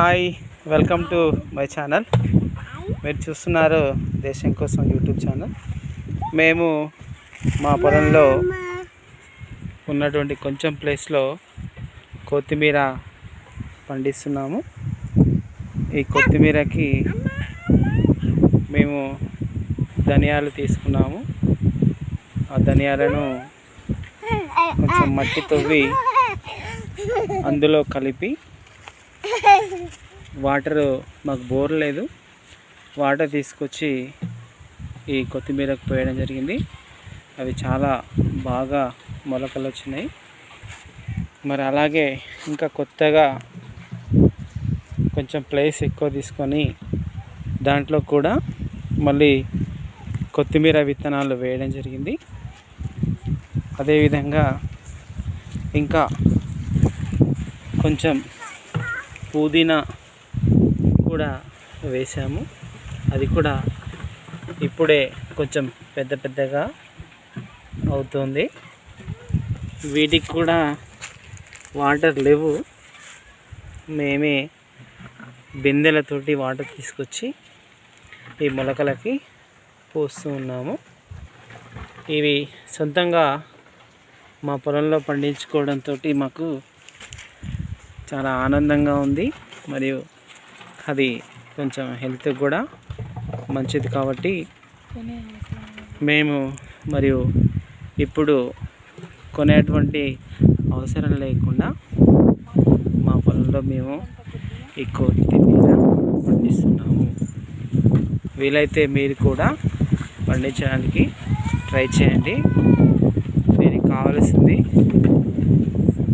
Hi welcome to my channel. మీరు చూస్తున్నారు దేశం కోసం యూట్యూబ్ ఛానల్. మేము మా పొలంలో ఉన్నటువంటి కొంచెం ప్లేస్లో కొత్తిమీర పండిస్తున్నాము. ఈ కొత్తిమీరకి మేము ధనియాలు తీసుకున్నాము. ఆ ధనియాలను కొంచెం మట్టి తవ్వి అందులో కలిపి వాటర్ మాకు బోర్ లేదు. వాటర్ తీసుకొచ్చి ఈ కొత్తిమీరకు పోయడం జరిగింది. అవి చాలా బాగా మొలకలు వచ్చినాయి. మరి అలాగే ఇంకా కొత్తగా కొంచెం ప్లేస్ ఎక్కువ తీసుకొని దాంట్లో కూడా మళ్ళీ కొత్తిమీర విత్తనాలు వేయడం జరిగింది. అదేవిధంగా ఇంకా కొంచెం పుదీనా కూడా వేసాము. అది కూడా ఇప్పుడే కొంచెం పెద్ద పెద్దగా అవుతుంది. వీటికి కూడా వాటర్ లేవు. మేమే బిందెలతోటి వాటర్ తీసుకొచ్చి ఈ మొలకలకి పోస్తూ ఉన్నాము. ఇవి సొంతంగా మా పొలంలో పండించుకోవడంతో మాకు చాలా ఆనందంగా ఉంది. మరియు అది కొంచెం హెల్త్ కూడా మంచిది కాబట్టి మేము మరియు ఇప్పుడు కొనేటువంటి అవసరం లేకుండా మా పొలంలో మేము ఈ కొత్తిమీర పండిస్తున్నాము. వీలైతే మీరు కూడా పండించడానికి ట్రై చేయండి. దీనికి కావలసింది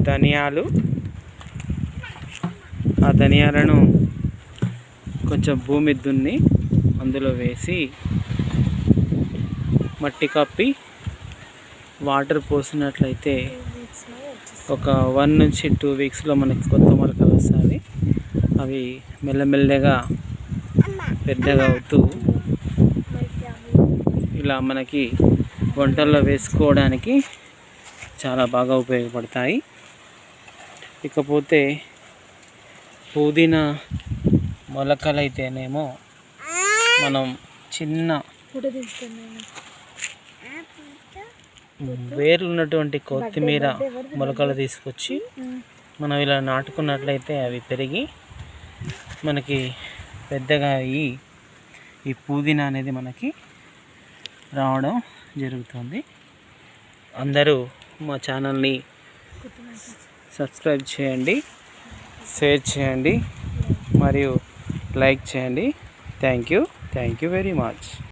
ధనియాలు ఆ ధనియాలను కొంచెం భూమి దున్ని అందులో వేసి మట్టి కప్పి వాటర్ పోసినట్లయితే ఒక వన్ నుంచి టూ వీక్స్లో మనకి కొత్త మొలకలు వస్తాయి. అవి మెల్లమెల్లగా పెద్దగా అవుతూ ఇలా మనకి వంటల్లో వేసుకోవడానికి చాలా బాగా ఉపయోగపడతాయి. ఇకపోతే పుదీనా మొలకలైతేనేమో మనం చిన్న వేర్లు ఉన్నటువంటి కొత్తిమీర మొలకలు తీసుకొచ్చి మనం ఇలా నాటుకున్నట్లయితే అవి పెరిగి మనకి పెద్దగా అయ్యి ఈ పుదీనా అనేది మనకి రావడం జరుగుతుంది. అందరూ మా ఛానల్ని సబ్స్క్రైబ్ చేయండి. షేర్ చేయండి మరియు లైక్ చేయండి. Thank you. Thank you very much.